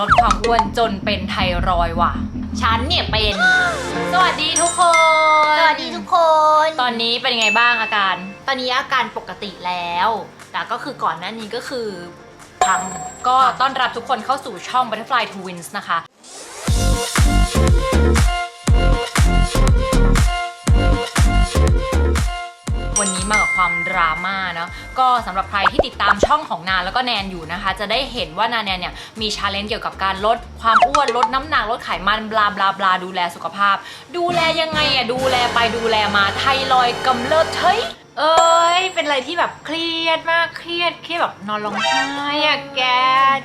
ลดความอ้วนจนเป็นไทรอยด์ว่ะ ฉันเนี่ยเป็น สวัสดีทุกคนสวัสดีทุกคน ตอนนี้เป็นยังไงบ้างอาการ ตอนนี้อาการปกติแล้ว แต่ก็คือก่อนหน้านี้ก็คือพังก็ต้อนรับทุกคนเข้าสู่ช่อง Butterfly Twins นะคะ วันนี้มากับความดราม่าเนาะก็สำหรับใครที่ติดตามช่องของนานแล้วก็แนนอยู่นะคะ จะได้เห็นว่านาแนนเนี่ยมีชาเลนจ์เกี่ยวกับการลดความอ้วนลดน้ำหนักลดไขมันบลาบลาบลาดูแลสุขภาพ ดูแลยังไงอะดูแลไปดูแลมาไทรอยด์กำเริบเฮ้ย เอ้ย เป็นอะไรที่แบบเครียดมาก เครียด เครียดแบบนอนร้องไห้อะแก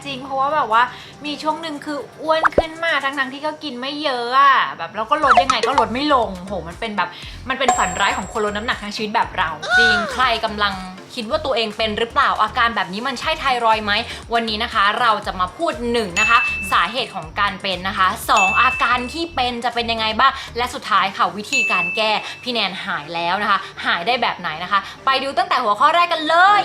จริง เพราะว่าแบบว่ามีช่วงหนึ่งคืออ้วนขึ้นมาทั้งทั้งที่ก็กินไม่เยอะอะแบบแล้วก็ลดยังไงก็ลดไม่ลง โห มันเป็นแบบ มันเป็นฝันร้ายของคนลดน้ำหนักทั้งชีวิตแบบเรา จริง ใครกำลังคิดว่าตัวเองเป็นหรือเปล่าอาการแบบนี้มันใช่ไทรอยไหม วันนี้นะคะเราจะมาพูดหนึ่งนะคะ สาเหตุของการเป็นนะคะสองอาการที่เป็นจะเป็นยังไงบ้าง และสุดท้ายค่ะวิธีการแก้พี่แนนหายแล้วนะคะ หายได้แบบไหนนะคะ ไปดูตั้งแต่หัวข้อแรกกันเลย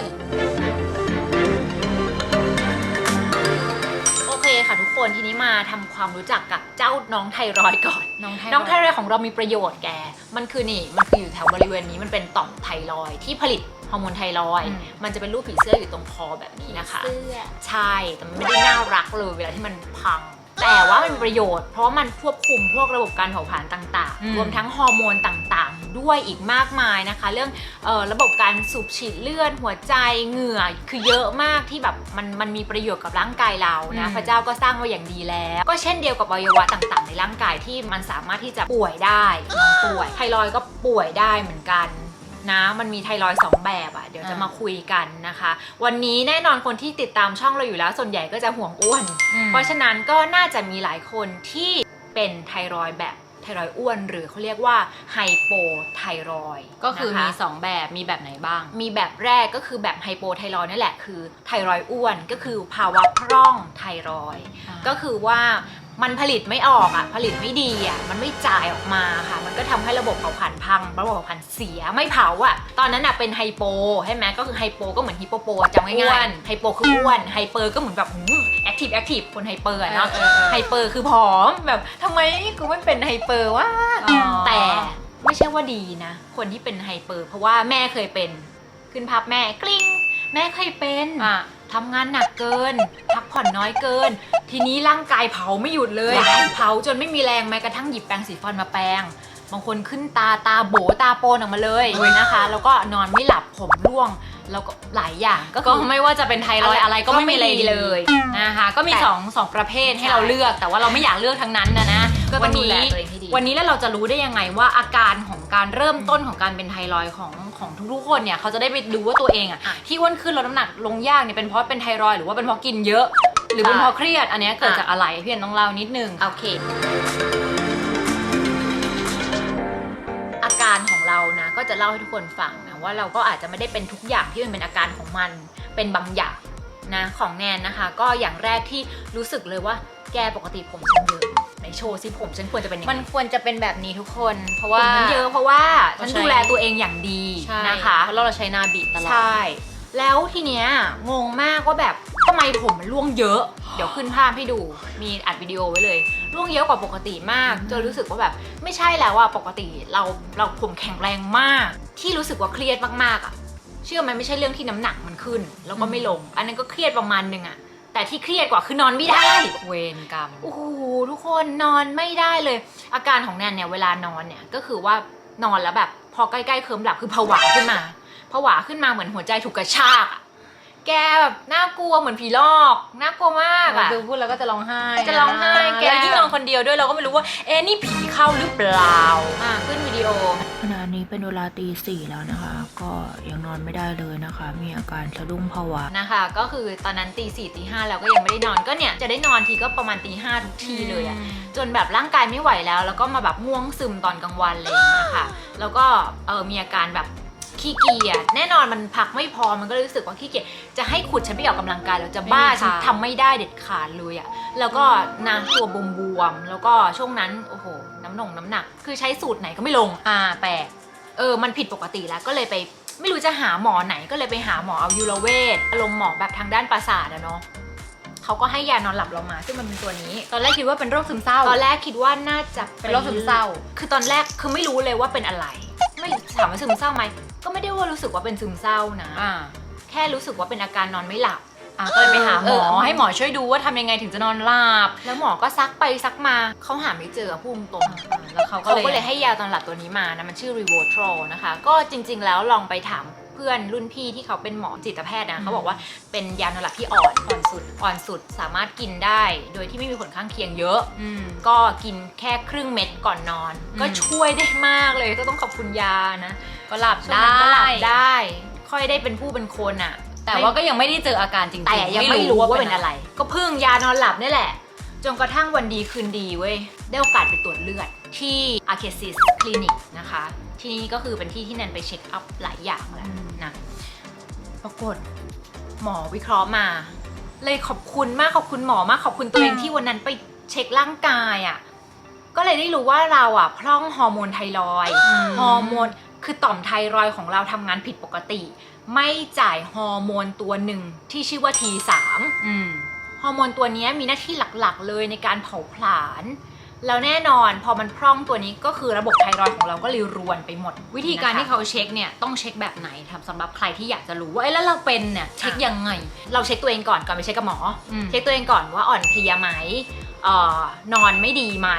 คค่ะทุกคนทีนี้มาทำความรู้จักกับเจ้าน้องไทรอยด์ก่อน น้องไทรน้องไทอยด์รอยด์ของเรามีประโยชน์แก มันคือนี่ มันคืออยู่แถวบริเวณนี้มันเป็นต่อมไทรอยด์ที่ผลิตฮอร์โมนไทรอยด์อืมมันจะเป็นรูปผีเสื้ออยู่ตรงคอแบบนี้นะคะเสื้อใช่ แต่มันไม่ได้น่ารักเลยเวลาที่มันพัง แต่ว่ามันมีประโยชน์ เพราะว่ามันควบคุมพวกระบบการเผาผลาญต่างอืมๆรวมทั้งฮอร์โมนต่างๆ ด้วยอีกมากมายนะคะ เรื่องเออระบบการสูบฉีดเลือดหัวใจเหงื่อคือเยอะมากที่แบบมันมันมีประโยชน์กับร่างกายเรานะพระเจ้าก็สร้างมาอย่างดีแล้ว ก็เช่นเดียวกับอวัยวะต่างๆ ในร่างกายที่มันสามารถที่จะป่วยได้น้องป่วยไทรอยด์ก็ป่วยได้เหมือนกัน นะมันมีไทรอยด์สองแบบอะ่ะเดี๋ยวจะอ่ามมาคุยกันนะคะ วันนี้แน่นอนคนที่ติดตามช่องเราอยู่แล้ว ส่วนใหญ่ก็จะห่วงอ้วนอืมเพราะฉะนั้นก็น่าจะมีหลายคนที่เป็นไทรอยด์แบบไทรอยด์อ้วนหรือเขาเรียกว่าไฮโปไทรอยด์ก็คือมีนะะ2แบบมีแบบไหนบ้าง มีแบบแรกก็คือแบบไฮโปไทรอยด์นั่นแหละคือไทรอยด์อ้วนก็คือภาวะพร่องไทรอยด์อ่าก็คือว่า มันผลิตไม่ออกอะผลิตไม่ดีอะมันไม่จ่ายออกมาค่ะ มันก็ทำให้ระบบเผาผลาญพัง ระบบเผาผลาญเสียไม่เผาอะตอนนั้นอะเป็นไฮโปใช่ไหมก็คือไฮโปก็เหมือนฮิปโปโปจำอ้ง่าวยนๆไฮโปคืออ้วนไฮเปอร์ก็เหมือนแบบแอคทีฟแอคทีฟคนไฮเปอร์อะเนาะเออเออเออไฮเปอร์คือผอมแบบทำไมกูไม่เป็นไฮเปอร์วะอ๋อแต่ไม่ใช่ว่าดีนะ คนที่เป็นไฮเปอร์ เพราะว่าแม่เคยเป็นขึ้นภาพแม่กลิ้งแม่เคยเป็นอะทำงานหนักเกิน พักผ่อนน้อยเกิน ทีนี้ร่างกายเผาไม่หยุดเลยว้ายเผาจนไม่มีแรงแม้กระทั่งหยิบแปรงสีฟันมาแปรงบางคนขึ้นตาตาโบตาโปนออกมาเลยนะคะ แล้วก็นอนไม่หลับผมร่วง แล้วก็หลายอย่างก็ก็คือไม่ว่าจะเป็นไทรอยด์อะไรก็ไม่มีอะไรก็ไม่ดีเลเลยยนะคะก็มีแต่สองสองประเภทให้ใช่เราเลือก แต่ว่าเราไม่อยากเลือกทั้งนั้นนะนะก็ต้วัองดูนี้แลตัวเองให้ดีวันนี้แล้วเราจะรู้ได้ยังไงว่าอาการของการเริ่มต้นของการเป็นไทรอยด์ของของทุกๆคนเนี่ยเขาจะได้ไปดูว่าตัวเองอะอะที่อ้วนขึ้นลดน้ำหนักลงยากเนี่ยเป็นเพราะเป็นไทรอยด์หรือว่าเป็นเพราะกินเยอะ หรือเป็นเพราะเครียดอันเนี้ยเกิดอะจากอะไรพี่เอ็นต้องเล่านิดนึง โอเค อาการของเรานะ ก็จะเล่าให้ทุกคนฟังนะว่าเราก็อาจจะไม่ได้เป็นทุกอย่างที่มันเป็นอาการของมันเป็นบางอย่างนะของแนนนะคะ ก็อย่างแรกที่รู้สึกเลยว่าแกปกติผมฉันเยอะในโชว์ซิผมฉันควรจะเป็นยังไง มันควรจะเป็นแบบนี้ทุกคน เพราะผว่ามฉันเยอะเพราะว่าฉันเราใช้ดูแลตัวเองอย่างดีใช่นะคะ เพราะเราใช้นาบิตลอด ใช่ แล้วทีเนี้ยงงมากว่าแบบ ทำไมผมมันร่วงเยอะ เดี๋ยวขึ้นภาพให้ดู มีอัดวิดีโอไว้เลย ร่วงเยอะกว่าปกติมากอืมจนรู้สึกว่าแบบ ไม่ใช่แล้วอะปกติเราเราผมแข็งแรงมาก ที่รู้สึกว่าเครียดมากๆอะเชื่อไหมไม่ใช่เรื่องที่น้ำหนักมันขึ้น แล้วก็ไม่ลง อันนั้นก็เครียดประมาณนึงอะแต่ที่เครียดกว่าคือนอนไม่ได้ เวรกรรมโอ้โหทุกคนนอนไม่ได้เลย อาการของแนนเนี่ยเวลานอนเนี่ยก็คือว่านอนแล้วแบบ พอใกล้ๆเคิมหลับคือผวาขึ้นมาผวาขึ้นมาเหมือนหัวใจถูกกระชากอะ แกแบบน่ากลัวเหมือนผีหลอกน่ากลัวมากอะดูพูดแล้วก็จะร้องไห้จะร้องไห้แกแล้วยิ่งนอนคนเดียวด้วยเราก็ไม่รู้ว่าเอ๊ะนี่ผีเข้าหรือเปล่าอะขึ้นวิดีโอขณะนี้เป็นเวลาตีสี่แล้วนะคะ ก็ยังนอนไม่ได้เลยนะคะ มีอาการสะดุ้งผวานะคะ ก็คือตอนนั้นตีสี่ตีห้าแล้วก็ยังไม่ได้นอนก็เนี่ยจะได้นอนทีก็ประมาณตีห้าทุกทีเลยอะจนแบบร่างกายไม่ไหวแล้ว แล้วก็มาแบบง่วงซึมตอนกลางวันอะไรอย่างเงี้ยค่ะแล้วก็เออมีอาการแบบ ขี้เกียจแน่นอนมันพักไม่พอมันก็เลยรู้สึกว่าขี้เกียจจะให้ขุดฉันไปออกกำลังกายแล้วจะบ้าไม่มีฉันทาง ทำไม่ได้เด็ดขาดเลยอะแล้วก็นะตัวบวมๆแล้วก็ช่วงนั้นโอ้โหน้ำหนงน้ำหนัก คือใช้สูตรไหนก็ไม่ลงอ่าแปลกเออมันผิดปกติแล้วก็เลยไป ไม่รู้จะหาหมอไหนก็เลยไปหาหมอเอายูโรเวทอารมณ์หมอแบบทางด้านประสาทอะเนาะเขาก็ให้ยานอนหลับเรามา ซึ่งมันเป็นตัวนี้ ตอนแรกคิดว่าเป็นโรคซึมเศร้า ตอนแรกคิดว่าน่าจะเป็นโรคซึมเศร้า คือตอนแรกคือไม่รู้เลยว่าเป็นอะไร ไม่ถามว่าซึมเศร้าไหมก็ไม่ได้ว่ารู้สึกว่าเป็นซึมเศร้านะ อ่าแค่รู้สึกว่าเป็นอาการนอนไม่หลับ อะก็เลยไปหาหมเอออ ให้หมอช่วยดูว่าทำยังไงถึงจะนอนหลับ แล้วหมอก็ซักไปซักมาเขาหาไม่เจอพูดตรงแล้วเขาๆก็เขาเลยก็เลยให้ยาตอนหลับตัวนี้มานะมันชื่อ r e v o t r o l นะคะ ก็จริงๆแล้วลองไปถามเพื่อนรุ่นพี่ที่เขาเป็นหมอจิตแพทย์นะเขาบอกว่าเป็นยานอนหลับที่อ่อนอ่อนสุดอ่อนสุดสามารถกินได้ โดยที่ไม่มีผลข้างเคียงเยอะอืมก็กินแค่ครึ่งเม็ดก่อนนอนอืมก็ช่วยได้มากเลยก็ต้องขอบคุณยานะ ก็หลับช่วงได้นั้นก็หลับได้ ค่อยได้เป็นผู้เป็นคนอะแต่ว่าก็ยังไม่ได้เจออาการจริงๆแต่ยังไม่รู้ว่าเป็นอะไร ก็เพิ่งยานอนหลับนี่แหละ จนกระทั่งวันดีคืนดีเว้ยได้โอกาสไปตรวจเลือดที่ a r c a s i s Clinic นะคะ ที่นี่ก็คือเป็นที่ที่แนนไปเช็คอัพหลายอย่างแหละนะปรากฏหมอวิเคราะห์มา เลยขอบคุณมากขอบคุณหมอมากขอบคุณตัวเองที่วันนั้นไปเช็คร่างกายอะ่ะก็เลยได้รู้ว่าเราอะพร่องฮอร์โมนไทรอยด์อืมฮอร์โมนคือต่อมไทรอยด์ของเราทำงานผิดปกติ ไม่จ่ายฮอร์โมนตัวหนึ่งที่ชื่อว่า T3 อืมฮอร์โมนตัวเนี้ยมีหน้าที่หลักๆ เลยในการเผาผลาญ แล้วแน่นอนพอมันพร่องตัวนี้ก็คือระบบไทรอยด์ของเราก็เลยรวนไปหมด วิธีการะะที่เขาเช็คเนี่ยต้องเช็คแบบไหนทำสำหรับใครที่อยากจะรู้ว่าเอ้แล้วเราเป็นเนี่ยเช็คยังไง เราเช็คตัวเองก่อนก่อนไปเช็คกับหมอเช็คตัวเองก่อนว่าอ่อนเพลียไหม อ่อนอนไม่ดีไหม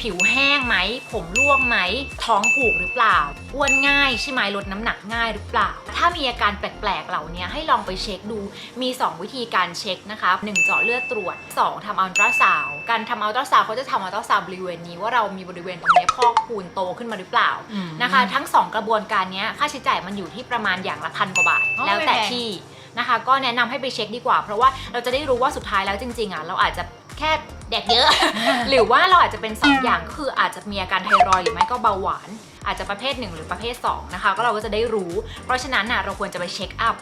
ผิวแห้งไหม ผมร่วงไหม ท้องผูกหรือเปล่า อ้วนง่ายใช่ไหมลดน้ำหนักง่ายหรือเปล่า ถ้ามีอาการแปลกๆเหล่านี้ให้ลองไปเช็คดู มี 2 วิธีการเช็คนะคะ 1 เจาะเลือดตรวจ 2ทำอัลตราซาวด์การทำอัลตราซาวด์เขาจะทำอัลตราซาวด์บริเวณนี้ว่าเรามีบริเวณตรงนี้พอกพูนโตขึ้นมาหรือเปล่าอืมนะคะ ทั้ง 2 กระบวนการเนี้ยค่าใช้จ่ายมันอยู่ที่ประมาณอย่างละพันกว่าบาทอ๋อแล้วแต่ไม่แพงที่นะคะก็แนะนำให้ไปเช็คดีกว่า เพราะว่าเราจะได้รู้ว่าสุดท้ายแล้วจริงๆอะเราอาจจะ แค่แดกเยอะ หรือว่าเราอาจจะเป็น 2 อย่างคืออาจจะมีอาการไทรอยหรือไม่ก็เบาหวาน อาจจะประเภท 1 หรือประเภท 2 นะคะ ก็เราก็จะได้รู้ เพราะฉะนั้นน่ะเราควรจะไปเช็คอัพ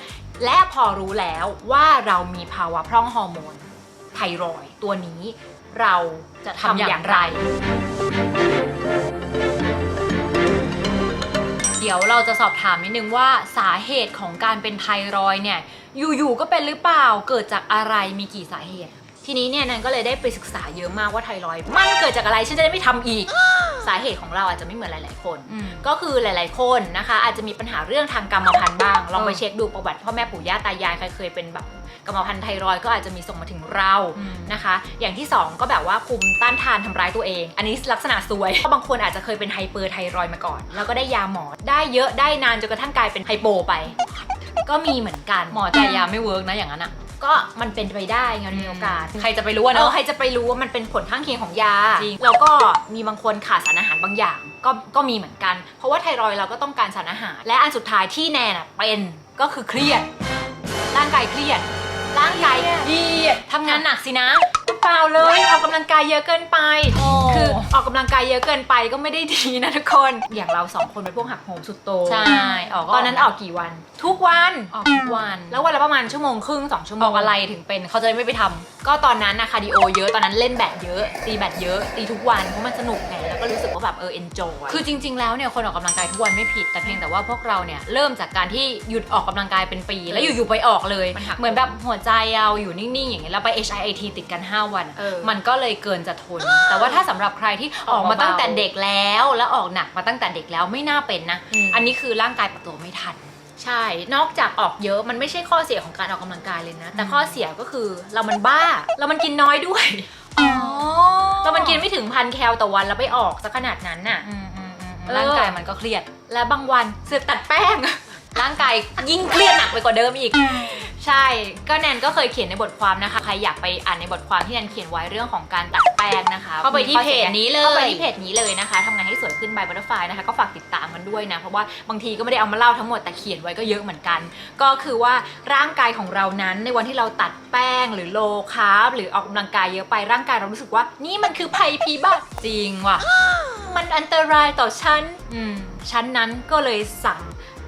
และพอรู้แล้วว่าเรามีภาวะพร่องฮอร์โมนไทรอยตัวนี้เราจะทำอย่างไร เดี๋ยวเราจะสอบถามนิดนึงว่าสาเหตุของการเป็นไทรอยเนี่ย อยู่ๆก็เป็นหรือเปล่า เกิดจากอะไร มีกี่สาเหตุ ทีนี้เนี่ยนันก็เลยได้ไปศึกษาเยอะมากว่าไทรอยด์มันเกิดจากอะไรฉันจะได้ไม่ทำอีก สาเหตุของเราอาจจะไม่เหมือนหลาย ๆ คนอืมก็คือหลาย ๆ คนนะคะ อาจจะมีปัญหาเรื่องทางกรรมพันธุ์บ้าง ลองไปเออเช็คดูประวัติพ่อแม่ปู่ย่าตายายใครเคยเป็นแบบกรรมพันธุ์ไทรอยด์ก็อาจจะมีส่งมาถึงเราอืมนะคะ อย่างที่ 2 ก็แบบว่าภูมิต้านทานทำร้ายตัวเอง อันนี้ลักษณะซวยเพราะบางคนอาจจะเคยเป็นไฮเปอร์ไทรอยด์มาก่อน แล้วก็ได้ยาหมอได้เยอะได้นานจนกระทั่งกลายเป็นไฮโปไป ก็มีเหมือนกันหมอจ่ายยาไม่เวิร์กนะอย่างนั้นอะ ก็มันเป็นไปได้ไงมันมีโอกาส ใครจะไปรู้อะเอเนาะ อใครจะไปรู้ว่ามันเป็นผลข้างเคียงของยา จริง แล้วก็มีบางคนขาดสารอาหารบางอย่างก็ก็มีเหมือนกัน เพราะว่าไทรอยด์เราก็ต้องการสารอาหาร และอันสุดท้ายที่แนนอะเป็นก็คือเครียด ร่างกายเครียด ร่างกายดีทำงานหนักสินะ เปล่าเลยออกกำลังกายเยอะเกินไป โอ้ คือออกกำลังกายเยอะเกินไปก็ไม่ได้ดีนะทุกคน อย่างเราสองคนเป็นพวกหักโหมสุดโตงใช่ออกตอนนั้นออกกี่วัน ทุกวัน ออกทุกวันแล้ววันละประมาณชั่วโมงครึ่งสองชั่วโมองอกอะไรถึงเป็นเขาจะได้ไม่ไปทำก็ตอนนั้นนะคาร์ดิโอเยอะตอนนั้นเล่นแบดเยอะตีแบดเยอะตีทุกวันเพราะมันสนุกไงแล้วก็รู้สึกว่าแบบเออเอนจอยคือจริง ๆ แล้วเนี่ยคนออกกำลังกายทุกวันไม่ผิดแต่เพียงแต่ว่าพวกเราเนี่ยเริ่มจากการที่หยุดออกกำลังกายเป็นปี แล้วอยู่ๆไปออกเลย มันหัก เหมือนแบบหัวใจเราอยู่นิ่งๆอย่างเงี้ยแล้วไป HIIT ติดกัน5 วัน เออมันก็เลยเกินจะทน แต่ว่าถ้าสำหรับใครที่ออกมาออกเบาๆตั้งแต่เด็กแล้วแล้วออกหนักมาตั้งแต่เด็กแล้วไม่น่าเป็นนะ อืม อันนี้คือร่างกายปรับตัวไม่ทัน ใช่ นอกจากออกเยอะมันไม่ใช่ข้อเสียของการออกกำลังกายเลยนะ แต่อืม ข้อเสียก็คือเรามันบ้า เรามันกินน้อยด้วยอ๋อเรามันกินไม่ถึงพันแคลต่อวันแล้วไปออกซะขนาดนั้นน่ะ อืมอืมอืมเออ ร่างกายมันก็เครียด และบางวันเสือกตัดแป้ง ร่างกายยิ่งเครียดหนักไปกว่าเดิมอีก ใช่ ก็แนนก็เคยเขียนในบทความนะคะ ใครอยากไปอ่านในบทความที่แนนเขียนไว้เรื่องของการตัดแป้งนะคะเข้าไปที่เพจนี้เลยเข้าไปที่เพจนี้เลยนะคะทำงานให้สวยขึ้น by butterfly นะคะ ก็ฝากติดตามกันด้วยนะ เพราะว่าบางทีก็ไม่ได้เอามาเล่าทั้งหมดแต่เขียนไว้ก็เยอะเหมือนกัน ก็คือว่าร่างกายของเรานั้นในวันที่เราตัดแป้งหรือโลคาร์บหรือออกกำลังกายเยอะไปร่างกายเรารู้สึกว่า นี่มันคือภัยพิบัติจริงว่ะมันอันตรายต่อฉันอืมฉันนั้นก็เลยสั่ง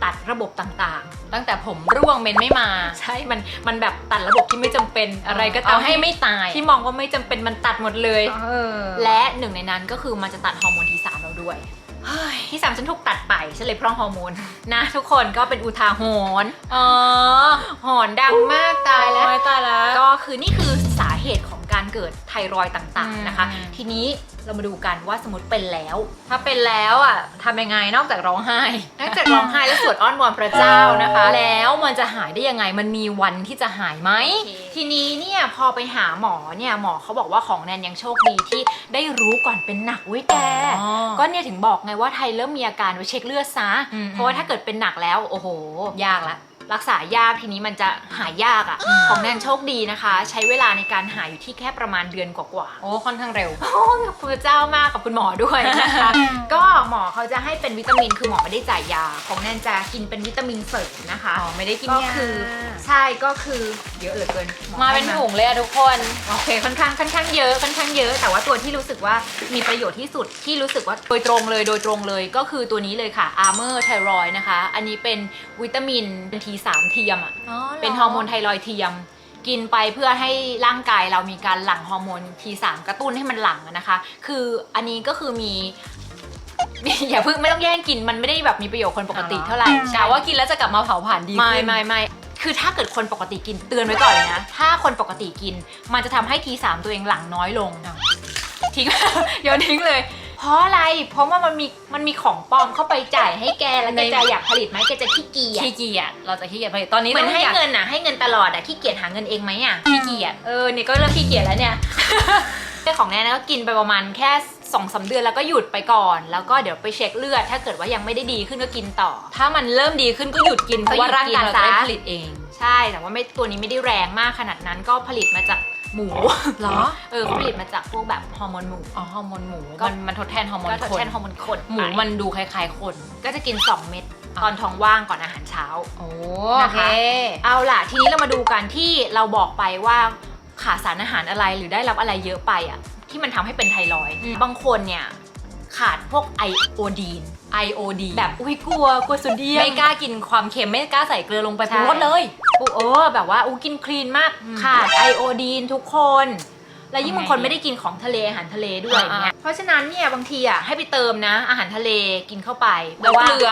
ตัดระบบต่างๆ ตั้งแต่ผมร่วงเมนไม่มา ใช่ มันมันแบบตัดระบบที่ไม่จำเป็นอะไรก็ตามเอาให้ไม่ตาย ที่มองว่าไม่จำเป็นมันตัดหมดเลยเออและหนึ่งในนั้นก็คือมันจะตัดฮอร์โมนทีสามเราด้วยเฮ้ยที่สามฉันถูกตัดไปฉันเลยพร่องฮอร์โมนนะ ทุกคนก็เป็นอุทาหรณ์อ๋อหอนดังมากตายแล้วโอ้ตายแล้วก็คือนี่คือสาเหตุของ การเกิดไทรอยด์ต่างๆนะคะอืมทีนี้เรามาดูกันว่าสมมติเป็นแล้ว ถ้าเป็นแล้วอะทำยังไงนอกจากร้องไห้นอกจากร้องไห้และสวดอ้อนวอนพระเจ้านะคะ แล้วมันจะหายได้ยังไงมันมีวันที่จะหายไหม ทีนี้เนี่ยพอไปหาหมอเนี่ยหมอเขาบอกว่าของแนนยังโชคดีที่ได้รู้ก่อนเป็นหนักเว้ยแกอ๋อก็เนี่ยถึงบอกไงว่าไทยเริ่มมีอาการไปเช็คเลือดซะอืมเพราะว่าถ้าเกิดเป็นหนักแล้วโอ้โห ยากละ รักษายากทีนี้มันจะหายยากอะ่ะอืมของแนนโชคดีนะคะ ใช้เวลาในการหายอยู่ที่แค่ประมาณเดือนกว่าๆโอ้ค่อนข้างเร็วโอ้ขอบคุณพระเจ้ามากกับคุณหมอด้วยนะคะ ก็หมอเขาจะให้เป็นวิตามินคือหมอไม่ได้จ่ายยา ของแนนจะกินเป็นวิตามินเสริมนะคะอ๋อไม่ได้กินก็ยาคือใช่ก็คือเยอะเหลือเกินหอมาเป็นให้ ถุงเลยอะทุกคน โอเคค่อนข้างค่อนข้างเยอะค่อนข้างเยอะ แต่ว่าตัวที่รู้สึกว่ามีประโยชน์ที่สุดที่รู้สึกว่าโดยตรงเลยโดยตรงเลยก็คือตัวนี้เลยค่ะ Armor Thyroid นะคะ อันนี้เป็นวิตามิน T3 เทียมอะเป็นฮอร์โมนไทรอยด์เทียม กินไปเพื่อให้ร่างกายเรามีการหลั่งฮอร์โมน T3 กระตุ้นให้มันหลั่งอะนะคะ คืออันนี้ก็คือมีอย่าเพิ่งไม่ต้องแย่งกินมันไม่ได้แบบมีประโยชน์คนปกติเท่าไหร่กะว่ากินแล้วจะกลับมาเผาผ่านดีไม่ขึ้นไม่ไม่คือถ้าเกิดคนปกติกินเตือนไว้ก่อนเลยนะ ถ้าคนปกติกิน มันจะทำให้ T3 ตัวเองหลั่งน้อยลงอ้าวทิ้งโยนทิ้งเลย เพราะอะไร เพราะว่ามันมีมันมีของปลอมเข้าไปจ่ายให้แกแล้วแกจะอยากผลิตไหมแกจะขี้เกียจขี้เกียจเราจะขี้เกียจผลิตตอนนี้เหมือนต้ให้ยากเงินอะให้เงินตลอดอะขี้เกียจหาเงินเองไหมอะขี้เกียจเออเนี่ยก็เริ่มขี้เกียจแล้วเนี่ยเรื่องของแนนนะก็กินไปประมาณแค่สองสาเดือนแล้วก็หยุดไปก่อน แล้วก็เดี๋ยวไปเช็คเลือด ถ้าเกิดว่ายังไม่ได้ดีขึ้นก็กินต่อ ถ้ามันเริ่มดีขึ้นก็หยุดกินเพราะว่าร่างกายเราจะได้ผลิตเอง ใช่แต่ว่าไม่ตัวนี้ไม่ได้แรงมากขนาดนั้นก็ผลิตมาจาก หมูเหรอ เออเขาผลิตมาจากพวกแบบฮอร์โมนหมู อ๋อฮอร์โมนหมูก็ มันมันทดแทนฮอร์โมนก็ทดคนแทนฮอร์โมนคนหมูไปมันดูคล้ายๆคน ก็จะกิน 2 เม็ดตอนท้องว่างก่อนอาหารเช้า โอ้นะคะเอาล่ะ ทีนี้เรามาดูกันที่เราบอกไปว่าขาดสารอาหารอะไรหรือได้รับอะไรเยอะไปอะที่มันทำให้เป็นไทรอยด์บางคนเนี่ยขาดพวกไอโอดีน ไอโอดี แบบอุ้ยกลัวกลัวโซเดียมไม่กล้ากินความเค็มไม่กล้าใส่เกลือลงไปใช่ปรุงรสเลย ปุ๊เออแบบว่าอู้กินคลีนมากอืมขาดไอโอดีนทุกคน แล้วยิ่งทำไงบางคนไม่ได้กินของทะเลอาหารทะเลด้วยออ่าย่างเงี้ยเพราะฉะนั้นเนี่ยบางทีอะให้ไปเติมนะ อาหารทะเลกินเข้าไปแล้วพราะาเกลือ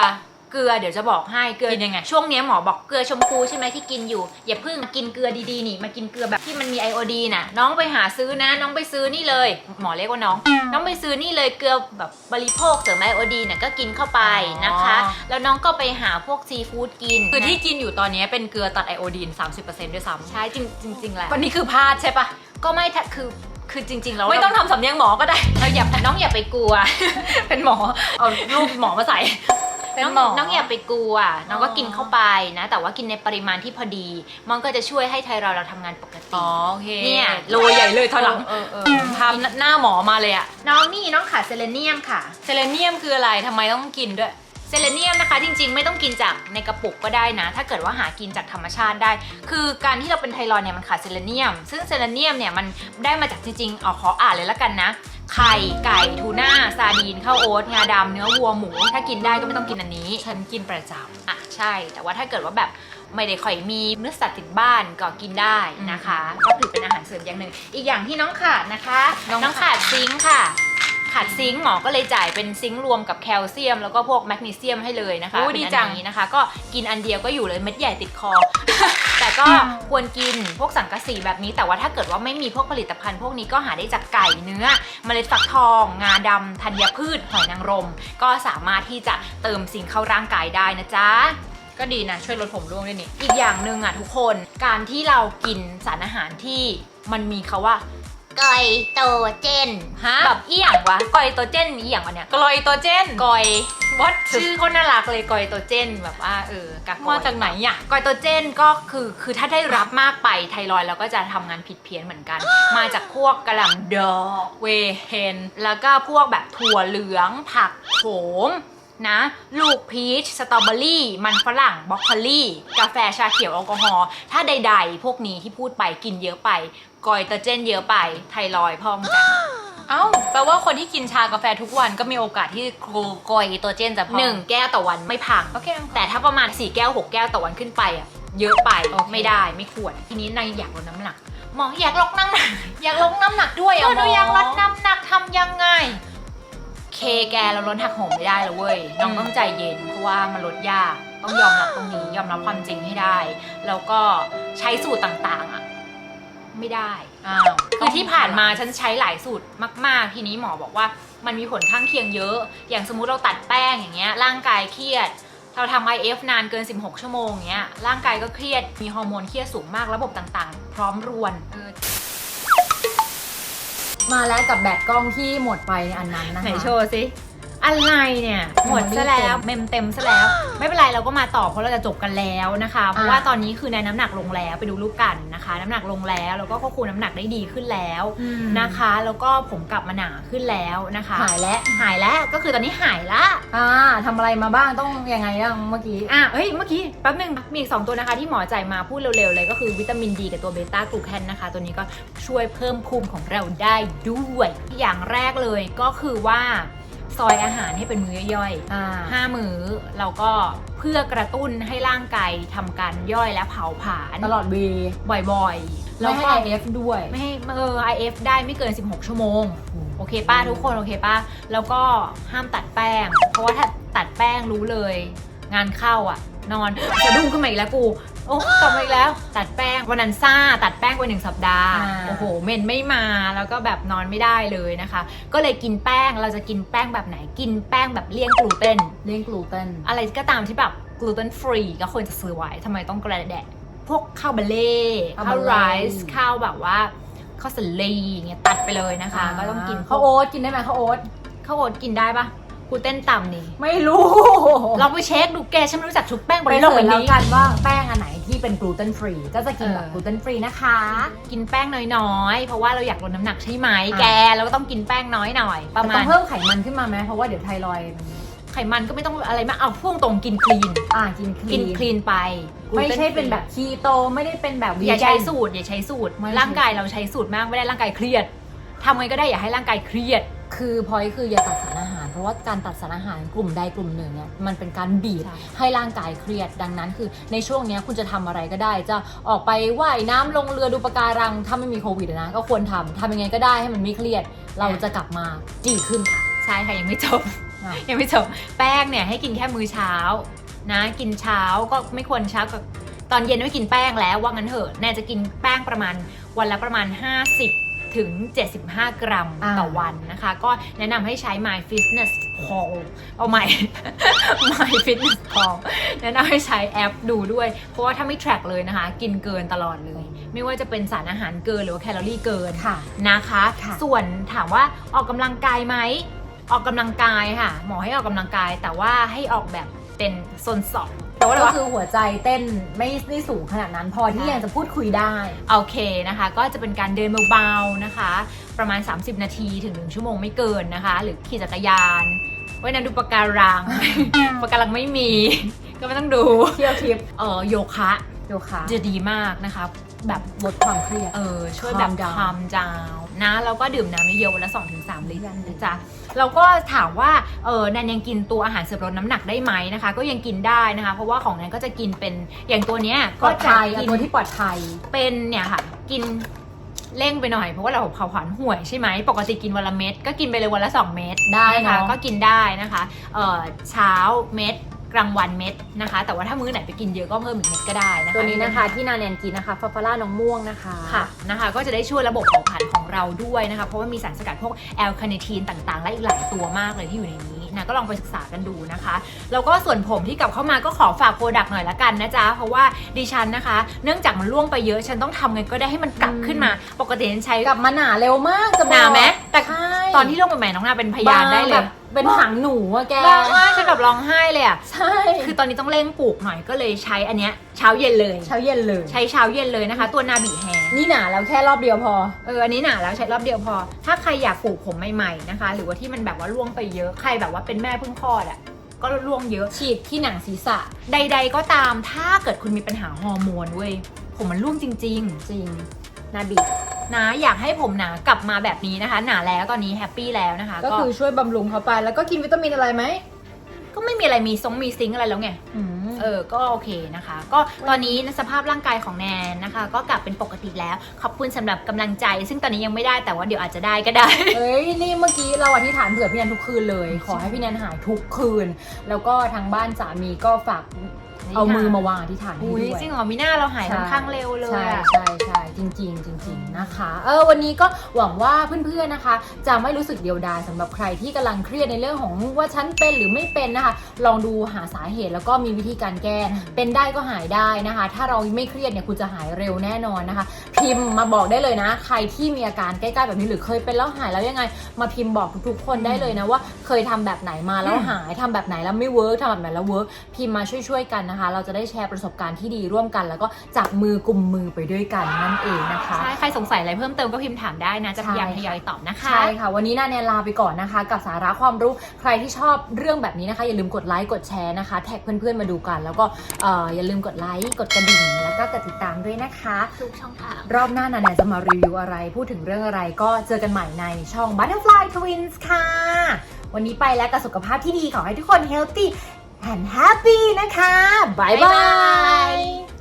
เกลือเดี๋ยวจะบอกให้เกลือกินยังไง ช่วงเนี้ยหมอบอกเกลือชมพูใช่ไหมที่กินอยู่ อย่าเพิ่งกินเกลือดีๆนี่มากินเกลือแบบที่มันมีไอโอดีน่ะ น้องไปหาซื้อนะ น้องไปซื้อนี่เลย หมอเรียกว่าน้อง น้องไปซื้อนี่เลยเกลือแบบบริโภคเสริมไอโอดีน่ะก็กินเข้าไปนะคะ อ๋อ แล้วน้องก็ไปหาพวกซีฟู้ดกินคือที่กินอยู่ตอนนี้เป็นเกลือตัดไอโอดีน 30%ด้วยซ้ำใช่จริงจริงๆแหละวันนี้คือพลาดใช่ปะก็ไม่ถ้าคือคือจริง ๆ แล้วไม่ต้องทำสำเนียงหมอก็ได้ เราอย่าน้องอย่าไปกลัว เป็นหมอเอารูปหมอมาใส่เป็ นน้องหมอ น้องอย่าไปกลัว น้องก็อ๋อกินเข้าไปนะ แต่ว่ากินในปริมาณที่พอดี มันก็จะช่วยให้ไทรอยด์เราทำงานปกติ อ๋อโอเคเนี่ยโรยใหญ่เลยทอนหลังเออเออเออภาพหน้าหมอมาเลยอะน้องนี่น้องขาดเซเลเนียมค่ะ เซเลเนียมคืออะไรทำไมต้องกินด้วย เซเลเนียมนะคะจริงๆ ไม่ต้องกินจากในกระปุกก็ได้นะ ถ้าเกิดว่าหากินจากธรรมชาติได้ คือการที่เราเป็นไทรอยด์เนี่ยมันขาดเซเลเนียม ซึ่งเซเลเนียมเนี่ยมันได้มาจากจริงๆเอาขออ่านเลยละกันนะ ไข่ไก่ทูน่าซาดีนข้าวโอ๊ตงาดำเนื้อวัวหมู ถ้ากินได้ก็ไม่ต้องกินอันนี้ ฉันกินประจอะใช่ แต่ว่าถ้าเกิดว่าแบบไม่ได้ค่อยมีเนื้อสัตว์ติดบ้านก็กินได้นะคะ ก็ถือเป็นอาหารเสริมอย่างหนึ่ง อีกอย่างที่น้องขาดนะคะ น้องน้องขาดซิงค์ค่ะ ขาดซิงค์หมอก็เลยจ่ายเป็นซิงค์รวมกับแคลเซียม แล้วก็พวกแมกนีเซียมให้เลยนะคะโอ้เป็นดีอันจังนี้นะคะ ก็กินอันเดียวก็อยู่เลยเม็ดใหญ่ติดคอ แต่ก็ควรกินพวกสังกะสีแบบนี้แต่ว่าถ้าเกิดว่าไม่มีพวกผลิตภัณฑ์ พวกนี้ก็หาได้จากไก่เนื้อเมล็ดฟักทอง งาดำธัญพืชหอยนางรม ก็สามารถที่จะเติมสิ่งเข้าร่างกายได้นะจ๊ะำก็ดีนะ ช่วยลดผมร่วงด้วยนี่ อีกอย่างหนึ่งอะทุกคนการที่เรากินสารอาหารที่มันมีเขาว่า ไกลโตเจนฮะแบบเอี่ยงวะไกลโตเจนเอี่ยงวะเนี่ยกลอยตัวเจนกอยวัดชื่อก็น่ารักเลยกอยโตเจนแบบว่าเออกากอยมาจากไหนอะกอยโตเจนก็คือคือถ้าได้รับมากไปไทรอยด์เราก็จะทำงานผิดเพี้ยนเหมือนกัน มาจากพวกกระหล่ำดอกเวเฮนแล้วก็พวกแบบถั่วเหลืองผักโขมนะ ลูกพีชสตรอเบอรี่ มันฝรั่งบรอกโคลีกาแฟชาเขียวแอลกอฮอล์ถ้าใดๆ พวกนี้ที่พูดไปกินเยอะไป กอยเตอร์เจนเยอะไปไทรอยด์พองจ้ะเอ้าแปลว่าคนที่กินชากาแฟทุกวันก็มีโอกาสที่โกอยตัวเจนจะพองหนึ่งแก้วต่อวันไม่พังโอเคแต่ถ้าประมาณ 4 แก้ว 6 แก้วต่อวันขึ้นไปอะเยอะไปโอเคไม่ได้ไม่ควร ทีนี้นายอยากลดน้ำหนักหมออยากลดน้ำหนัก อยากลดน้ำหนักด้วยเออะอหนูอยากลดน้ำหนักทำยังไงเคเคแกเราลดหักโหมไม่ได้แล้วเว้ยน้องต้องใจเย็นเพราะว่ามันลดยากต้องยอมรับตรงนี้ยอมรับความจริงให้ได้ แล้วก็ใช้สูตรต่างๆอะ ไม่ได้อ้าวคือที่ผ่านมาฉันใช้หลายสูตรมาก ๆ ทีนี้หมอบอกว่ามันมีผลข้างเคียงเยอะ อย่างสมมุติเราตัดแป้งอย่างเงี้ยร่างกายเครียด เราทำ IF นานเกิน 16 ชั่วโมงเงี้ยร่างกายก็เครียดมีฮอร์โมนเครียดสูงมากระบบต่างๆ พร้อมรวนเออมาแล้วกับแบตกล้องที่หมดไปในอันนั้นนะคะ ไหนโชว์สิ อะไรเนี่ยหมดซะแล้วเมมเต็มซะแล้ว ไม่เป็นไรเราก็มาต่อเพราะเราจะจบกันแล้วนะคะ เพราะว่าตอนนี้คือในน้ำหนักลงแล้วไปดูรูปกันนะคะ น้ำหนักลงแล้วแล้วก็ควบคุมน้ำหนักได้ดีขึ้นแล้วอืมนะคะ แล้วก็ผมกลับมาหนาขึ้นแล้วนะคะ หายแล้วหายแล้วก็คือตอนนี้หายละอ่าทำอะไรมาบ้างต้องยังไงบ้างเมื่อกี้อะเฮ้ยเมื่อกี้แป๊บนึงมีอีกสองตัวนะคะที่หมอจ่ายมาพูดเร็วๆเลยก็คือวิตามินดีกับตัวเบต้ากลูแคนนะคะ ตัวนี้ก็ช่วยเพิ่มภูมิของเราได้ด้วย อย่างแรกเลยก็คือว่า ซอยอาหารให้เป็นมื้อย่อยๆอ่าห้ามื้อเราก็เพื่อกระตุ้นให้ร่างกายทำการย่อยและเผาผลาญตลอดวีบ่อยๆ แล้แล้ววให้ก็ IF ด้วย ไม่ให้เออ IF ได้ไม่เกิน 16 ชั่วโมงโอเคป้าทุกคน โอเคป้าแล้วก็ห้ามตัดแป้ง เพราะว่าถ้าตัดแป้งรู้เลย งานเข้าอะ นอนสะดุ้งขึ้นมาอีกแล้วกู โอ้กลับมาอีกแล้ว ตัดแป้งวันนั้นซ่า ตัดแป้งไปหนึ่งสัปดาห์อ่า โอ้โหเมนไม่มาแล้วก็แบบนอนไม่ได้เลยนะคะ ก็เลยกินแป้งเราจะกินแป้งแบบไหนกินแป้งแบบเลี่ยงกลูเตน เลี่ยงกลูเตน อะไรก็ตามที่แบบกลูเตนฟรีก็ควรจะซื้อไว้ทำไมต้องกระแดะ พวกข้าวเบลเล่ข้าวข้าวเบลเล่ ไรซ์ข้าวแบบว่าข้าวสาลีอย่างเงี้ยตัดไปเลยนะคะ ก็ต้องกินข้าวโอ๊ตกินได้ไหมข้าวโอ๊ตข้าวโอ๊ตกินได้ปะ กลูเตนต่ำนี่ ไม่รู้ลองไปเช็คดูแกฉันไม่รู้จักชุบแป้งบไปริโหลสุทดธิ์แล้วนี้กันว่าแป้งอันไหนที่เป็นกลูเตนฟรีก็จะกินแบบเออ กลูเตนฟรีนะคะ กินแป้งน้อยๆ เพราะว่าเราอยากลดน้ำหนักใช่ไหมอะ แกเราก็ต้องกินแป้งน้อยหน่อย ประมาแต่ต้ณองเพิ่มไขมันขึ้นมาไหมเพราะว่าเดี๋ยวไทรอยด์มันไขมันก็ไม่ต้องอะไรมากเอาพุ่งตรงกินคลีน อ่ากินคลีกินคลีนไปไม่ใช่ gluten เป็น free แบบคีโตไม่ได้เป็นแบบอย่าใช้วีแกนสูตรอย่าใช้สูตร ไม่ร่างกายเราใช้สูตรมากไม่ได้ร่างกายเครียดทำไงก็ได้อย่าให้ร่างกายเครียด คือพอยคืออย่าตัดสารอาหาร เพราะว่าการตัดสารอาหารกลุ่มใดกลุ่มหนึ่งเนี่ยมันเป็นการบีบให้ร่างกายเครียดดังนั้นคือในช่วงนี้คุณจะทำอะไรก็ได้ จะออกไปว่ายน้ำลงเรือดูปะการัง ถ้าไม่มีโควิดนะก็ควรทำทำยังไงก็ได้ให้มันไม่เครียด เราจะกลับมาดีขึ้นค่ะใช่ค่ะยังไม่จบยังไม่จบแป้งเนี่ยให้กินแค่มื้อเช้านะกินเช้าก็ไม่ควรเช้ากับตอนเย็นไม่กินแป้งแล้วว่างั้นเถอะแน่จะกินแป้งประมาณวันละประมาณ 50 ถึง 75 กรัมอ่าต่อวันนะคะ ก็แนะนำให้ใช้ My Fitness Pal เอาใหม่ My Fitness Pal แนะนำให้ใช้แอปดูด้วย เพราะว่าถ้าไม่ track เลยนะคะ กินเกินตลอดเลย ไม่ว่าจะเป็นสารอาหารเกินหรือว่าแคลอรี่เกินค่ะนะคะค่ะส่วนถามว่าออกกำลังกายไหม ออกกำลังกายค่ะ หมอให้ออกกำลังกายแต่ว่าให้ออกแบบเป็นโซนสอง แต่ว่าก็คือหัวใจเต้นไม่ไม่สูงขนาดนั้น พอที่ใช่ยังจะพูดคุยได้ โอเคนะคะ ก็จะเป็นการเดินเบาๆนะคะ ประมาณ 30 นาทีถึง 1 ชั่วโมงไม่เกินนะคะ หรือขี่จักรยานไว้นั้นดูปะการังปะการังไม่มี ก็ไม่ต้องดูเที่ยวทริปเออโยคะโยคะจะดีมากนะคะ แบบลดความเครียดเออช่วยแบบ Calm down คามดาวนะแล้วก็ดื่มน้ำเยอะๆวันละ2-3ลิตรนะจ๊ะ เราก็ถามว่าเออแนนยังกินตัวอาหารเสริมลดน้ำหนักได้ไหมนะคะ ก็ยังกินได้นะคะ เพราะว่าของแนนก็จะกินเป็นอย่างตัวเนี้ยปลอดภัยก็เอาจะกินตัวที่ปลอดภัยเป็นเนี่ยค่ะ กินเร่งไปหน่อยเพราะว่าเราเผาผลาญห่วยใช่ไหมปกติกินวันละเม็ดก็กินไปเลยวันละ 2 เม็ดได้นะคะเนาะก็กินได้นะคะเอ่อเช้าเม็ด กลางวันเม็ดนะคะ แต่ว่าถ้ามื้อไหนไปกินเยอะก็เพิ่มอีกเม็ดก็ได้นะคะตัวนี้นะคะที่นาแนนกินนะคะฟาฟาร่าน้องม่วงนะคะค่ะนะคะ ก็จะได้ช่วยระบบเผาผลาญของเราด้วยนะคะ เพราะว่ามีสารสกัดพวกแอลคาเนทีนต่างๆ และอีกหลายตัวมากเลยที่อยู่ในนี้นะก็ลองไปศึกษากันดูนะคะแล้วก็ส่วนผมที่กลับเข้ามาก็ขอฝากโปรดักต์หน่อยละกันนะจ๊ะเพราะว่าดิฉันนะคะ เนื่องจากมันล่วงไปเยอะฉันต้องทำไงก็ได้ให้มันกลับขึ้นมา ปกติฉันใช้กลับมาหนาเร็วมากจะบอกหนาไหมแต่ใช่ตอนที่ล่วงใหม่ๆน้องนาเป็นพยานได้เลแบยบ เป็นหางหนูอะแก ร้องไห้ฉันแบบร้องไห้เลยอะ ใช่คือตอนนี้ต้องเร่งปลูกหน่อยก็เลยใช้อันเนี้ยเช้าเย็นเลย เช้าเย็นเลย ใช้เช้าเย็นเลยนะคะ ตัวนาบีแฮร์นี่หนาแล้วแค่รอบเดียวพอ เอออันนี้หนาแล้วใช้รอบเดียวพอ ถ้าใครอยากปลูกผมใหม่ๆนะคะ หรือว่าที่มันแบบว่าล่วงไปเยอะใครแบบว่าเป็นแม่เพิ่งคลอดอะก็ล่วงเยอะ ฉีดที่หนังศีรษะ ใด ๆ ก็ตามถ้าเกิดคุณมีปัญหาฮอร์โมนเว้ยผมมันร่วงจริง จริง นาบิๆ นะอยากให้ผมหนากลับมาแบบนี้นะคะ หนาแล้วตอนนี้แฮปปี้แล้วนะคะ ก็คือช่วยบำรุงเขาไป แล้วก็กินวิตามินอะไรไหมก็ไม่มีอะไรมีซงมีซิงค์อะไรแล้วไงอืมเออ ก็โอเคนะคะ ก็ตอนนี้สภาพร่างกายของแนนนะคะ ก็กลับเป็นปกติแล้ว ขอบคุณสำหรับกำลังใจ ซึ่งตอนนี้ยังไม่ได้แต่ว่าเดี๋ยวอาจจะได้ก็ได้ เฮ้ย นี่เมื่อกี้เราอธิษฐานเผื่อพี่แนนทุกคืนเลย ขอให้พี่แนนหายทุกคืน แล้วก็ทางบ้านสามีก็ฝากเอามือมาวางอธิษฐานให้อุ้ยด้วยจริงเหรอมีหน้าเราหายค่อนข้างเร็วเลย ใช่อะใช่ใช่ จริงจริงๆ จริง ๆ นะคะ เออวันนี้ก็หวังว่าเพื่อนๆนะคะ จะไม่รู้สึกเดียวดายสำหรับใครที่กำลังเครียดในเรื่องของว่าฉันเป็นหรือไม่เป็นนะคะ ลองดูหาสาเหตุแล้วก็มีวิธีการแก้ เป็นได้ก็หายได้นะคะ ถ้าเราไม่เครียดเนี่ยคุณจะหายเร็วแน่นอนนะคะ พิมพ์มาบอกได้เลยนะ ใครที่มีอาการใกล้ๆแบบนี้หรือเคยเป็นแล้วหายแล้วยังไง มาพิมพ์บอกทุกๆคนได้เลยนะว่า เคยทำแบบไหนมาแล้วหายทำแบบไหนแล้วไม่เวิร์กทำแบบไหนแล้วเวิร์กพิมพ์มาช่วยๆกันนะคะ เราจะได้แชร์ประสบการณ์ที่ดีร่วมกัน แล้วก็จับมือกลุ่มมือไปด้วยกันนั่นเองนะคะ ใช่ใครสงสัยอะไรเพิ่มเติมก็พิมพ์ถามได้นะ จะพยายามใช่ทยอยตอบนะคะ ใช่ค่ะ วันนี้นาแนนลาไปก่อนนะคะ กับสาระความรู้ใครที่ชอบเรื่องแบบนี้นะคะ อย่าลืมกดไลค์กดแชร์นะคะ แท็กเพื่อนๆมาดูกัน แล้วก็เอ่ออย่าลืมกดไลค์กดกระดิ่งแล้วก็กดติดตามด้วยนะคะ ทุกช่องทาง รอบหน้านาแนนจะมารีวิวอะไร พูดถึงเรื่องอะไรก็เจอกันใหม่ในช่อง Butterfly Twins ค่ะ วันนี้ไปแล้วกับสุขภาพที่ดีขอให้ทุกคน healthy and happy นะคะบ๊ายบาย